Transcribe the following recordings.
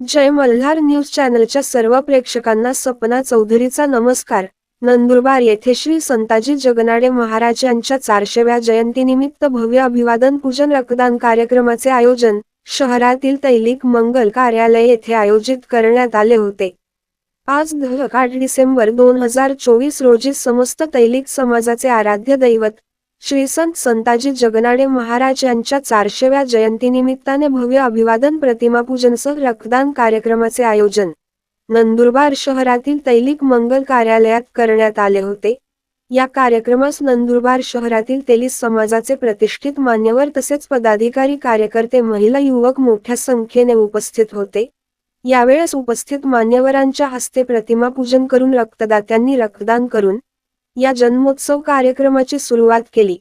जय Malhar news चॅनलच्या सर्व प्रेक्षकांना सपना चौधरीचा नमस्कार. नंदुरबार येथे श्री संताजी जगनाडे महाराज यांच्या चारशेव्या जयंतीनिमित्त भव्य अभिवादन पूजन रक्तदान कार्यक्रमाचे आयोजन शहरातील तैलिक मंगल कार्यालय येथे आयोजित करण्यात आले होते. आज आठ डिसेंबर दोन हजार चोवीस रोजी समस्त तैलिक समाजाचे आराध्य दैवत श्री संत संताजी जगनाडे महाराज यांच्या चारशेव्या जयंतीनिमित्ताने भव्य अभिवादन प्रतिमा पूजनसह रक्तदान कार्यक्रमाचे आयोजन नंदुरबार शहरातील तैलिक मंगल कार्यालयात करण्यात आले होते. या कार्यक्रमास नंदुरबार शहरातील तेलिस समाजाचे प्रतिष्ठित मान्यवर तसेच पदाधिकारी कार्यकर्ते महिला युवक मोठ्या संख्येने उपस्थित होते. यावेळेस उपस्थित मान्यवरांच्या हस्ते प्रतिमा पूजन करून रक्तदात्यांनी रक्तदान करून या जन्मोत्सव कार्यक्रमाची सुरुवात केली.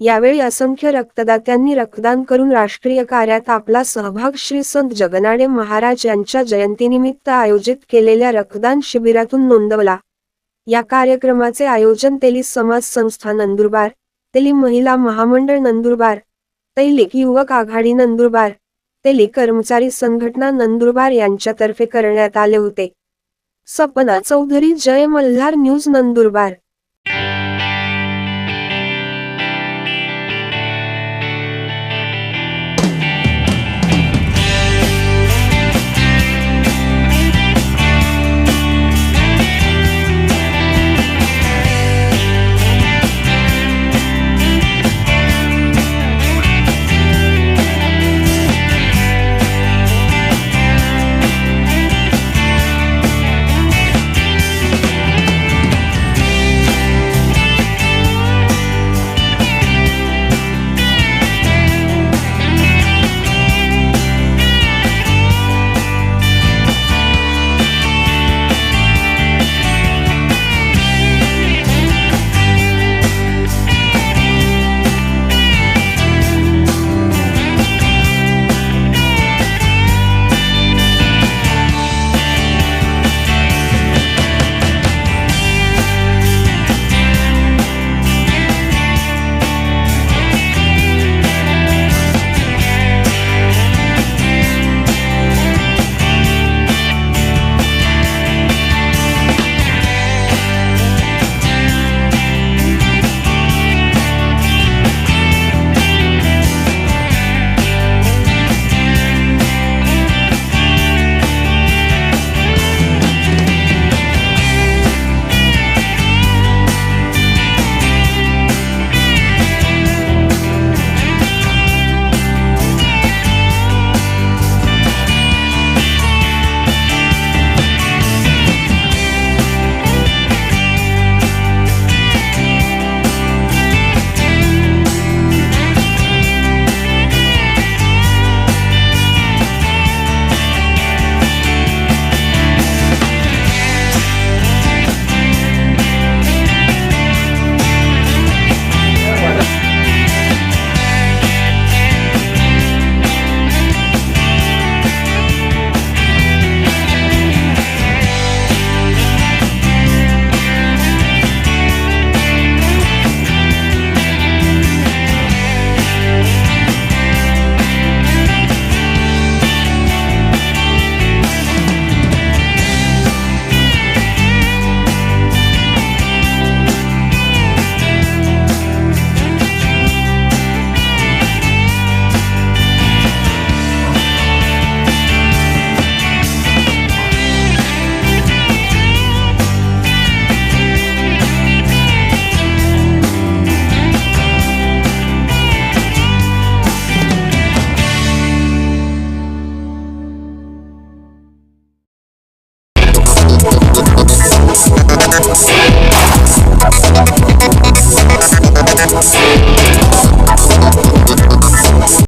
यावेळी असंख्य रक्तदात्यांनी रक्तदान करून राष्ट्रीय कार्यात आपला सहभाग श्री संत जगनाडे महाराज यांच्या जयंतीनिमित्त आयोजित केलेल्या रक्तदान शिबिरातून नोंदवला. या कार्यक्रमाचे आयोजन तेली समाज संस्था नंदुरबार तेली महिला महामंडळ नंदुरबार तैलिक युवक आघाडी नंदुरबार तेली कर्मचारी संघटना नंदुरबार यांच्यातर्फे करण्यात आले होते. सपना चौधरी जय मल्हार न्यूज नंदुरबार.